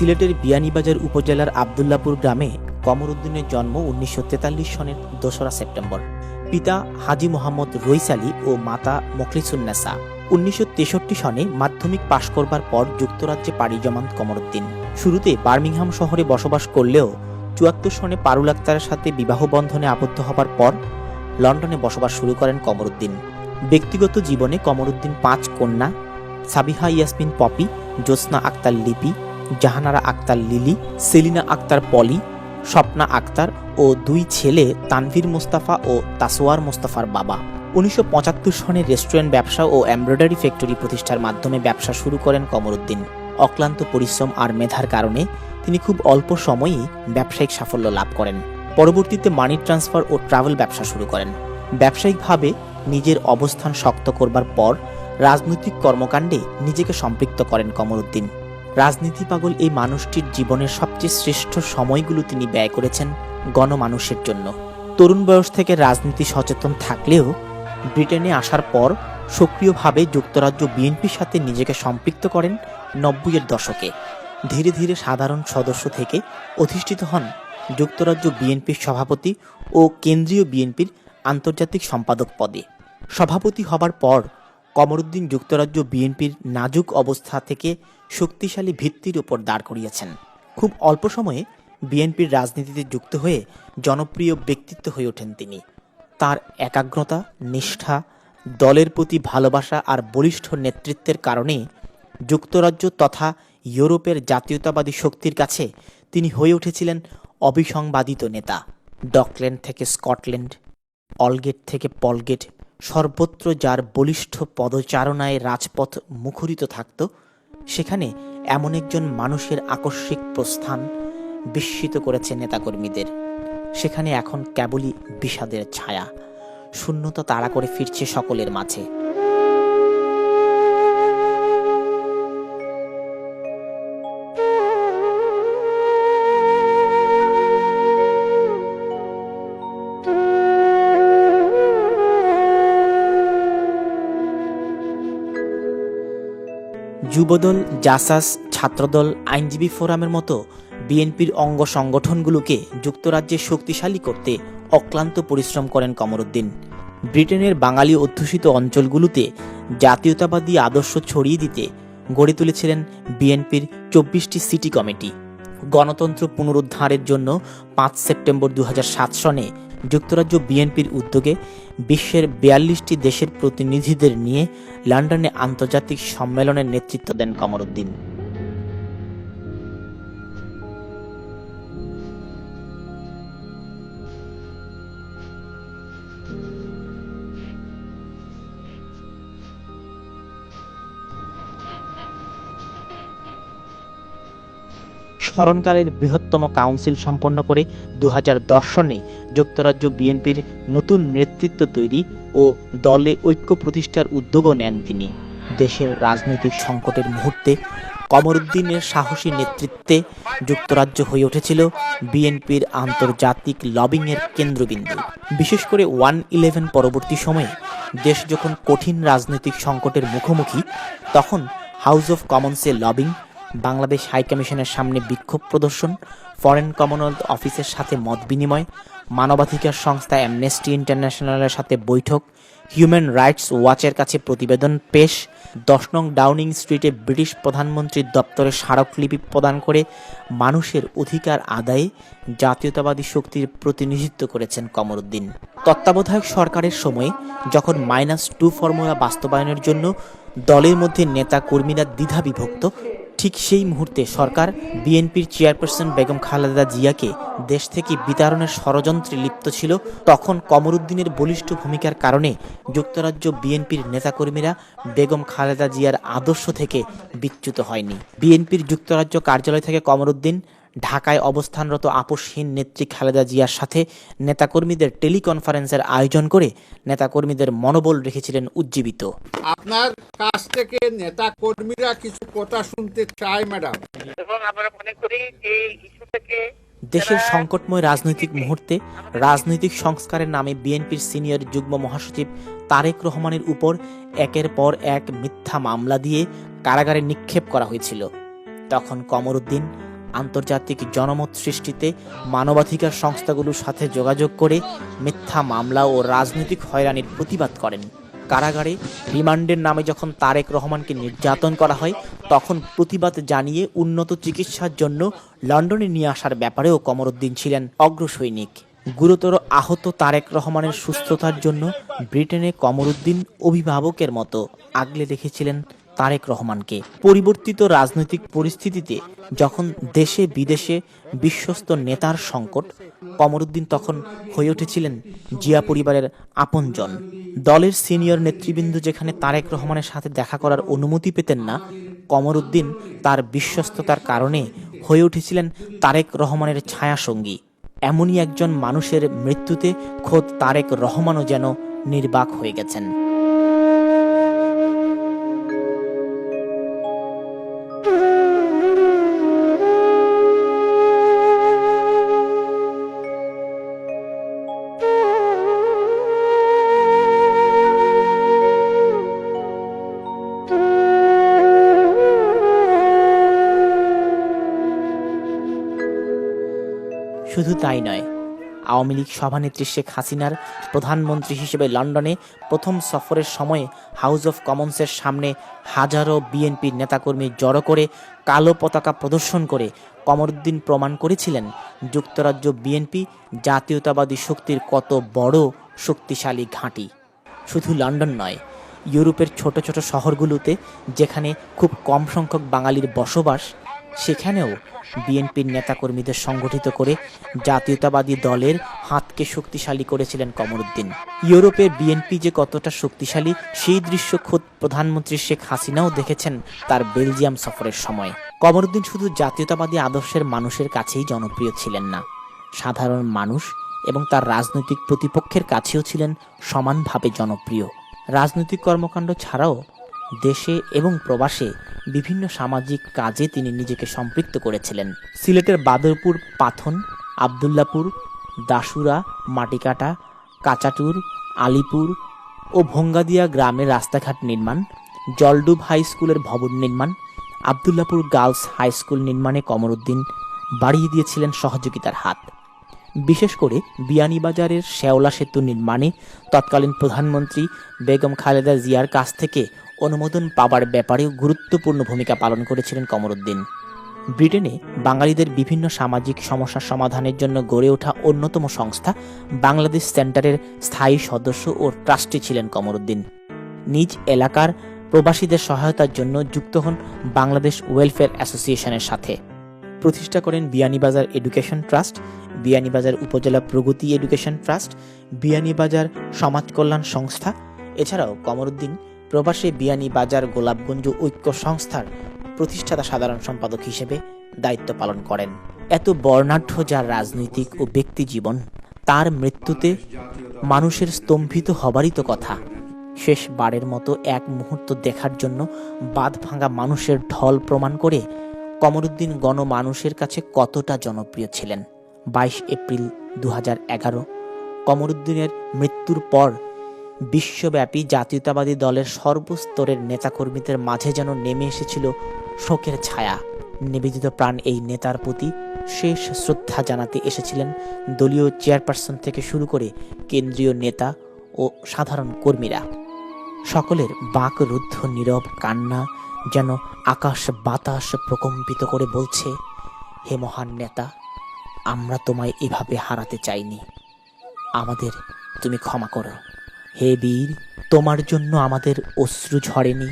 সিলেটের বিয়ানীবাজার উপজেলার আবদুল্লাপুর গ্রামে কমরউদ্দিনের জন্ম উনিশশো তেতাল্লিশ সনের দোসরা সেপ্টেম্বর। পিতা হাজি মোহাম্মদ রইস আলী ও মাতা মখলিসুন্নেসা উনিশশো তেষট্টি সনে মাধ্যমিক পাশ করবার পর যুক্তরাজ্যে পাড়ি জমান কমরউদ্দিন শুরুতে বার্মিংহাম শহরে বসবাস করলেও চুয়াত্তর সনে পারুল আক্তারের সাথে বিবাহ বন্ধনে আবদ্ধ হবার পর লন্ডনে বসবাস শুরু করেন কমরউদ্দিন ব্যক্তিগত জীবনে কমরউদ্দিন পাঁচ কন্যা, সাবিহা ইয়াসমিন পপি, জ্যোৎস্না আক্তার লিপি জাহানারা আক্তার লিলি, সেলিনা আক্তার পলি, স্বপ্না আক্তার ও দুই ছেলে তানভীর মোস্তাফা ও তাসোয়ার মোস্তাফার বাবা। উনিশশো পঁচাত্তর সনে রেস্টুরেন্ট ব্যবসা ও এমব্রয়ডারি ফ্যাক্টরি প্রতিষ্ঠার মাধ্যমে ব্যবসা শুরু করেন কমরউদ্দিন অক্লান্ত পরিশ্রম আর মেধার কারণে তিনি খুব অল্প সময়েই ব্যবসায়িক সাফল্য লাভ করেন। পরবর্তীতে মানি ট্রান্সফার ও ট্রাভেল ব্যবসা শুরু করেন। ব্যবসায়িকভাবে নিজের অবস্থান শক্ত করবার পর রাজনৈতিক কর্মকাণ্ডে নিজেকে সম্পৃক্ত করেন কমরউদ্দিন রাজনীতি পাগল এই মানুষটির জীবনের সবচেয়ে শ্রেষ্ঠ সময়গুলো তিনি ব্যয় করেছেন গণমানুষের জন্য। তরুণ বয়স থেকে রাজনীতি সচেতন থাকলেও ব্রিটেনে আসার পর সক্রিয়ভাবে যুক্তরাজ্য বিএনপির সাথে নিজেকে সম্পৃক্ত করেন নব্বইয়ের দশকে। ধীরে ধীরে সাধারণ সদস্য থেকে অধিষ্ঠিত হন যুক্তরাজ্য বিএনপির সভাপতি ও কেন্দ্রীয় বিএনপির আন্তর্জাতিক সম্পাদক পদে। সভাপতি হবার পর কমরুদ্দিন যুক্তরাজ্য বিএনপির নাজুক অবস্থা থেকে শক্তিশালী ভিত্তির উপর দাঁড় করিয়েছেন। খুব অল্প সময়ে বিএনপির রাজনীতিতে যুক্ত হয়ে জনপ্রিয় ব্যক্তিত্ব হয়ে ওঠেন তিনি। তার একাগ্রতা, নিষ্ঠা, দলের প্রতি ভালোবাসা আর বলিষ্ঠ নেতৃত্বের কারণে যুক্তরাজ্য তথা ইউরোপের জাতীয়তাবাদী শক্তির কাছে তিনি হয়ে উঠেছিলেন অবিসংবাদিত নেতা। ডকল্যান্ড থেকে স্কটল্যান্ড, অলগেট থেকে পলগেট সর্বত্র যার বলিষ্ঠ পদচারণায় রাজপথ মুখরিত থাকত, সেখানে এমন একজন মানুষের আকস্মিক প্রস্থান বিস্মিত করেছে নেতাকর্মীদের। সেখানে এখন কেবলই বিষাদের ছায়া, শূন্যতা তাড়া করে ফিরছে সকলের মাঝে। যুবদল, জাসাস, ছাত্রদল, আইনজীবী ফোরামের মতো বিএনপির অঙ্গ সংগঠনগুলোকে যুক্তরাজ্যে শক্তিশালী করতে অক্লান্ত পরিশ্রম করেন কমরুদ্দিন। ব্রিটেনের বাঙালি অধ্যুষিত অঞ্চলগুলোতে জাতীয়তাবাদী আদর্শ ছড়িয়ে দিতে গড়ে তুলেছিলেন বিএনপির চব্বিশটি সিটি কমিটি। গণতন্ত্র পুনরুদ্ধারের জন্য পাঁচ সেপ্টেম্বর দু হাজার সাত সনে যুক্তরাজ্য বিএনপির উদ্যোগে বিশ্বের বিয়াল্লিশটি দেশের প্রতিনিধিদের নিয়ে লন্ডনে আন্তর্জাতিক সম্মেলনের নেতৃত্ব দেন কমরুদ্দিন। স্মরণকালের বৃহত্তম কাউন্সিল সম্পন্ন করে দু হাজার দশ সনে যুক্তরাজ্য বিএনপির নতুন নেতৃত্ব তৈরি ও দলে ঐক্য প্রতিষ্ঠার উদ্যোগও নেন তিনি। দেশের রাজনৈতিক সংকটের মুহূর্তে কমরুদ্দিনের সাহসী নেতৃত্বে যুক্তরাজ্য হয়ে উঠেছিল বিএনপির আন্তর্জাতিক লবিংয়ের কেন্দ্রবিন্দু। বিশেষ করে ওয়ান ইলেভেন পরবর্তী সময়ে দেশ যখন কঠিন রাজনৈতিক সংকটের মুখোমুখি, তখন হাউস অফ কমন্সে লবিং বাংলাদেশ হাইকমিশনের সামনে বিক্ষোভ প্রদর্শন, ফরেন কমনওয়েলথ অফিসের সাথে মত বিনিময়, মানবাধিকার সংস্থা অ্যামনেস্টি ইন্টারন্যাশনালের সাথে বৈঠক, হিউম্যান রাইটস ওয়াচের কাছে প্রতিবেদন পেশ, দশ নং ডাউনিং স্ট্রিটে ব্রিটিশ প্রধানমন্ত্রীর দপ্তরে স্মারকলিপি প্রদান করে মানুষের অধিকার আদায়ে জাতীয়তাবাদী শক্তির প্রতিনিধিত্ব করেছেন কমরুদ্দিন তত্ত্বাবধায়ক সরকারের সময়ে যখন মাইনাস টু ফর্মুলা বাস্তবায়নের জন্য দলের মধ্যে নেতা কর্মীরা দ্বিধা বিভক্ত ঠিক সেই মুহূর্তে সরকার, বিএনপির চেয়ারপারসন বেগম খালেদা জিয়াকে দেশ থেকে বিতাড়নের ষড়যন্ত্রে লিপ্ত ছিল, তখন কমরুদ্দিনের বলিষ্ঠ ভূমিকার কারণে যুক্তরাজ্য বিএনপির নেতাকর্মীরা বেগম খালেদা জিয়ার আদর্শ থেকে বিচ্যুত হয়নি। বিএনপির যুক্তরাজ্য কার্যালয় থেকে কমরুদ্দিন ঢাকায় অবস্থানরত আপোষহীন নেত্রী খালেদা জিয়ার সাথে নেতাকর্মীদের টেলিকনফারেন্সের আয়োজন করে নেতাকর্মীদের মনোবল রেখেছিলেন উজ্জীবিত। আপনার কাছ থেকে নেতা কর্মীরা কিছু কথা শুনতে চায় ম্যাডাম? এবং আমরা মনে করি এই ইস্যু থেকে দেশের সংকটময় রাজনৈতিক মুহূর্তে রাজনৈতিক সংস্কারের নামে বিএনপির সিনিয়র যুগ্ম মহাসচিব তারেক রহমানের উপর একের পর এক মিথ্যা মামলা দিয়ে কারাগারে নিক্ষেপ করা হয়েছিল। তখন কমরুদ্দিন আন্তর্জাতিক জনমত সৃষ্টিতে মানবাধিকার সংস্থাগুলোর সাথে যোগাযোগ করে মিথ্যা মামলা ও রাজনৈতিক হয়রানির প্রতিবাদ করেন। কারাগারে রিমান্ডের নামে যখন তারেক রহমানকে নির্যাতন করা হয়, তখন প্রতিবাদ জানিয়ে উন্নত চিকিৎসার জন্য লন্ডনে নিয়ে আসার ব্যাপারেও কমরুদ্দিন ছিলেন অগ্রসৈনিক। গুরুতর আহত তারেক রহমানের সুস্থতার জন্য ব্রিটেনে কমরুদ্দিন অভিভাবকের মতো আগলে রেখেছিলেন তারেক রহমানকে। পরিবর্তিত রাজনৈতিক পরিস্থিতিতে যখন দেশে বিদেশে বিশ্বস্ত নেতার সংকট, কমরুদ্দিন তখন হয়ে উঠেছিলেন জিয়া পরিবারের আপনজন। দলের সিনিয়র নেতৃবৃন্দ যেখানে তারেক রহমানের সাথে দেখা করার অনুমতি পেতেন না, কমরুদ্দিন তার বিশ্বস্ততার কারণে হয়ে উঠেছিলেন তারেক রহমানের ছায়াসঙ্গী। এমনই একজন মানুষের মৃত্যুতে খোদ তারেক রহমানও যেন নির্বাক হয়ে গেছেন। শুধু তাই নয়, আওয়ামী লীগ সভানেত্রী শেখ হাসিনার প্রধানমন্ত্রী হিসেবে লন্ডনে প্রথম সফরের সময় হাউস অফ কমন্সের সামনে হাজারো বিএনপির নেতাকর্মী জড়ো করে কালো পতাকা প্রদর্শন করে কমরুদ্দিন প্রমাণ করেছিলেন যুক্তরাজ্য বিএনপি জাতীয়তাবাদী শক্তির কত বড় শক্তিশালী ঘাঁটি। শুধু লন্ডন নয়, ইউরোপের ছোট ছোট শহরগুলোতে যেখানে খুব কম সংখ্যক বাঙালির বসবাস সেখানেও বিএনপির নেতাকর্মীদের সংগঠিত করে জাতীয়তাবাদী দলের হাতকে শক্তিশালী করেছিলেন কমরুদ্দিন। ইউরোপে বিএনপি যে কতটা শক্তিশালী, সেই দৃশ্য খোদ প্রধানমন্ত্রী শেখ হাসিনাও দেখেছেন তার বেলজিয়াম সফরের সময়। কমরুদ্দিন শুধু জাতীয়তাবাদী আদর্শের মানুষের কাছেই জনপ্রিয় ছিলেন না। সাধারণ মানুষ এবং তার রাজনৈতিক প্রতিপক্ষের কাছেও ছিলেন সমানভাবে জনপ্রিয়। রাজনৈতিক কর্মকাণ্ড ছাড়াও দেশে এবং প্রবাসে বিভিন্ন সামাজিক কাজে তিনি নিজেকে সম্পৃক্ত করেছিলেন। সিলেটের বাদরপুর পাথন, আবদুল্লাপুর দাসুরা মাটিকাটা, কাচাটুর, আলিপুর ও ভঙ্গাদিয়া গ্রামের রাস্তাঘাট নির্মাণ, জলডুব হাই স্কুলের ভবন নির্মাণ, আবদুল্লাপুর গার্লস হাই স্কুল নির্মাণে কমরুদ্দিন বাড়িয়ে দিয়েছিলেন সহযোগিতার হাত। বিশেষ করে বিয়ানীবাজারের শেওলা সেতু নির্মাণে তৎকালীন প্রধানমন্ত্রী বেগম খালেদা জিয়ার কাছ থেকে অনুমোদন পাবার ব্যাপারেও গুরুত্বপূর্ণ ভূমিকা পালন করেছিলেন কমরুদ্দিন ব্রিটেনে বাঙালিদের বিভিন্ন সামাজিক সমস্যা সমাধানের জন্য গড়ে ওঠা অন্যতম সংস্থা বাংলাদেশ সেন্টারের স্থায়ী সদস্য ও ট্রাস্টি ছিলেন কমরুদ্দিন নিজ এলাকার প্রবাসীদের সহায়তার জন্য যুক্ত হন বাংলাদেশ ওয়েলফেয়ার অ্যাসোসিয়েশনের সাথে। প্রতিষ্ঠা করেন বিয়ানীবাজার এডুকেশন ট্রাস্ট, বিয়ানীবাজার উপজেলা প্রগতি এডুকেশন ট্রাস্ট, বিয়ানীবাজার সমাজ কল্যাণ সংস্থা। এছাড়াও কমরুদ্দিন প্রবাসে বিয়ানীবাজার গোলাপগঞ্জ ঐক্য সংস্থার প্রতিষ্ঠাতা সাধারণ সম্পাদক হিসেবে দায়িত্ব পালন করেন। এত বর্ণাঢ্য যার রাজনৈতিক ও ব্যক্তি জীবন, তার মৃত্যুতে মানুষের স্তম্ভিত হবারই তো কথা। শেষবারের মতো এক মুহূর্ত দেখার জন্য বাঁধ ভাঙা মানুষের ঢল প্রমাণ করে কমরুদ্দিন গণমানুষের কাছে কতটা জনপ্রিয় ছিলেন। বাইশ এপ্রিল দু হাজার এগারো, কমরুদ্দিনের মৃত্যুর পর বিশ্বব্যাপী জাতীয়তাবাদী দলের সর্বস্তরের নেতাকর্মীদের মাঝে যেন নেমে এসেছিল শোকের ছায়া। নিবেদিত প্রাণ এই নেতার প্রতি শেষ শ্রদ্ধা জানাতে এসেছিলেন দলীয় চেয়ারপারসন থেকে শুরু করে কেন্দ্রীয় নেতা ও সাধারণ কর্মীরা। সকলের বাকরুদ্ধ নীরব কান্না যেন আকাশ বাতাস প্রকম্পিত করে বলছে, হে মহান নেতা, আমরা তোমায় এভাবে হারাতে চাইনি। আমাদের তুমি ক্ষমা করো। হে বীর, তোমার জন্য আমাদের অশ্রু ঝরেনি,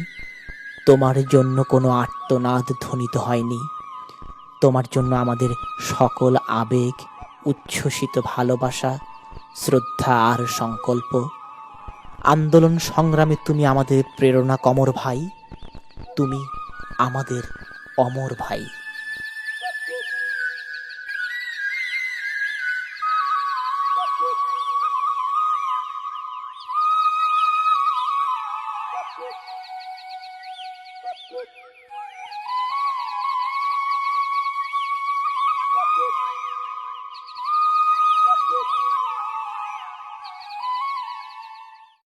তোমার জন্য কোনো আর্তনাদ ধ্বনিত হয়নি, তোমার জন্য আমাদের সকল আবেগ, উচ্ছ্বসিত ভালোবাসা, শ্রদ্ধা আর সংকল্প। আন্দোলন সংগ্রামে তুমি আমাদের প্রেরণা কমর ভাই, তুমি আমাদের অমর ভাই। Whoop.